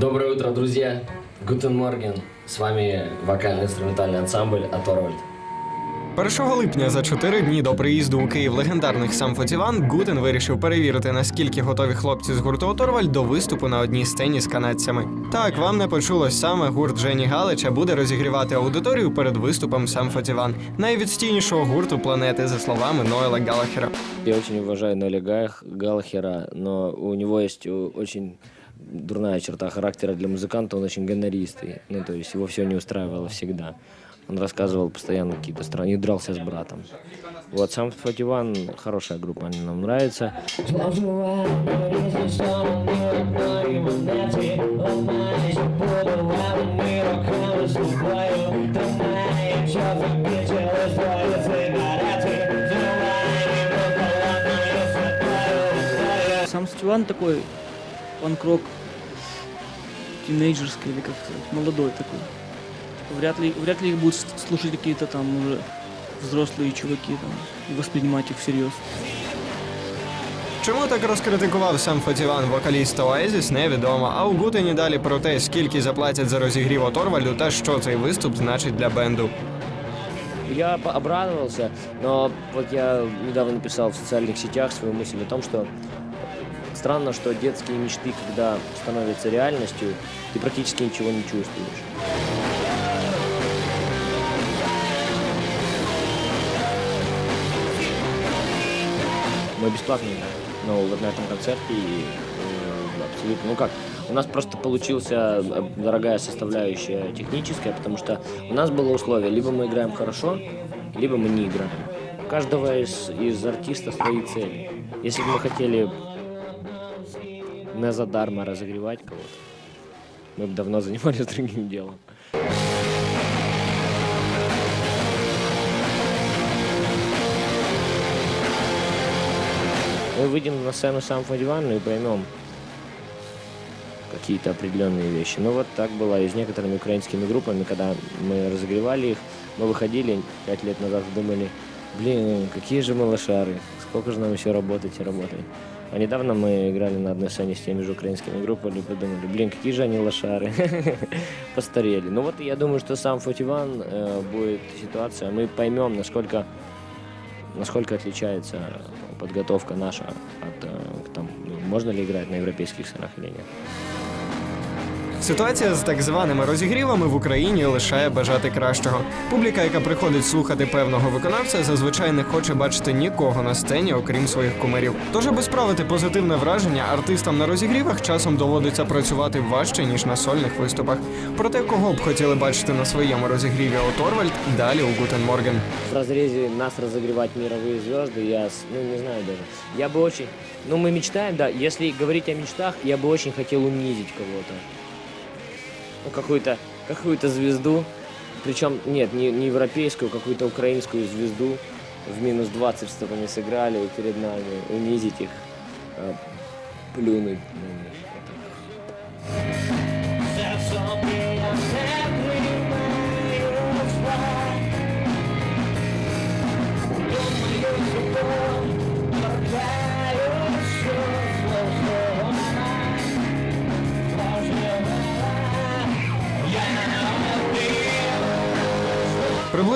Доброе утро, друзья! Гутен Морген. С вами вокально-инструментальный ансамбль Оторвальд. 1 липня за чотири дні до приїзду у Київ легендарних сам Фотіван Гутен вирішив перевірити, наскільки готові хлопці з гурту Оторвальд до виступу на одній сцені з канадцями. Так, вам не почулось саме гурт Жені Галича буде розігрівати аудиторію перед виступом сам Фотіван, найвідстійнішого гурту планети, за словами Ноела Галахера. Я очень уважаю Ноэля Гах- Галлахера, но у него есть э, очень дурная черта характера для музыканта, он очень гонористый. Ну, то есть его все не устраивало всегда. Он рассказывал постоянно какие-то страны, дрался с братом. Вот, сам Фативан хорошая группа, они нам нравится. Сам Стиван такой панк-рок тинейджерский или как сказать, молодой такой. Вряд ли, вряд ли их будут с- слушать какие-то там уже взрослые чуваки там, и воспринимать их всерьез. Чому так розкритикував сам Фотіван вокаліста Оазіс, невідомо. А у Гутені далі про те, скільки заплатять за розігрів Оторвальду та що цей виступ значить для бенду. Я по- обрадовался, но вот я недавно написал в социальных сетях свою мысль о том, что странно, что детские мечты, когда становятся реальностью, ты практически ничего не чувствуешь. Мы бесплатно играем. Ну, на этом концерте и э, абсолютно, ну как, у нас просто получился э, дорогая составляющая техническая, потому что у нас было условие, либо мы играем хорошо, либо мы не играем. У каждого из, из артиста свои цели. Если бы мы хотели не задарма разогревать кого-то, мы давно занимались другим делом. Мы выйдем на сцену сам дивану и поймем какие-то определенные вещи. Ну вот так было и с некоторыми украинскими группами, когда мы разогревали их, мы выходили пять лет назад думали, блин, какие же мы лошары, сколько же нам еще работать и работать. А недавно мы играли на одной сцене с теми же украинскими группами и подумали, блин, какие же они лошары, постарели. Ну вот я думаю, что сам Фотиван э, будет ситуация, мы поймем, насколько насколько отличается подготовка наша от э, там, ну, можно ли играть на европейских сценах или нет. Ситуація з так званими розігрівами в Україні лишає бажати кращого. Публіка, яка приходить слухати певного виконавця, зазвичай не хоче бачити нікого на сцені, окрім своїх кумирів. Тож, аби справити позитивне враження, артистам на розігрівах часом доводиться працювати важче ніж на сольних виступах. Проте, кого б хотіли бачити на своєму розігріві Оторвальд, далі у Гутен Морген. В разрезе нас разогревать мировые звезды, я с- ну, не знаю даже. Я бы очень... Ну, мы мечтаем, да. Если говорить о мечтах, я бы очень хотел унизить кого-то. Ну, какую-то какую-то звезду. Причем, нет, не, не европейскую, какую-то украинскую звезду. В минус 20, чтобы они сыграли перед нами. Унизить их. э, плюнуть. на них. Так.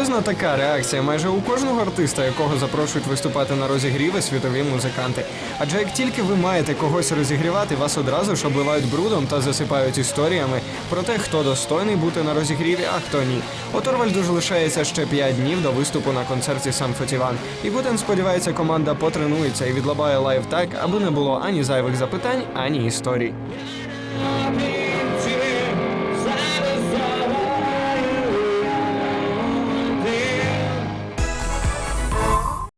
Приблизно така реакція майже у кожного артиста, якого запрошують виступати на розігріви світові музиканти. Адже як тільки ви маєте когось розігрівати, вас одразу ж обливають брудом та засипають історіями про те, хто достойний бути на розігріві, а хто ні. Оторвальду ж лишається ще 5 днів до виступу на концерті Сам Фотіван. І Гутен сподівається, команда потренується і відлабає лайв так, аби не було ані зайвих запитань, ані історій.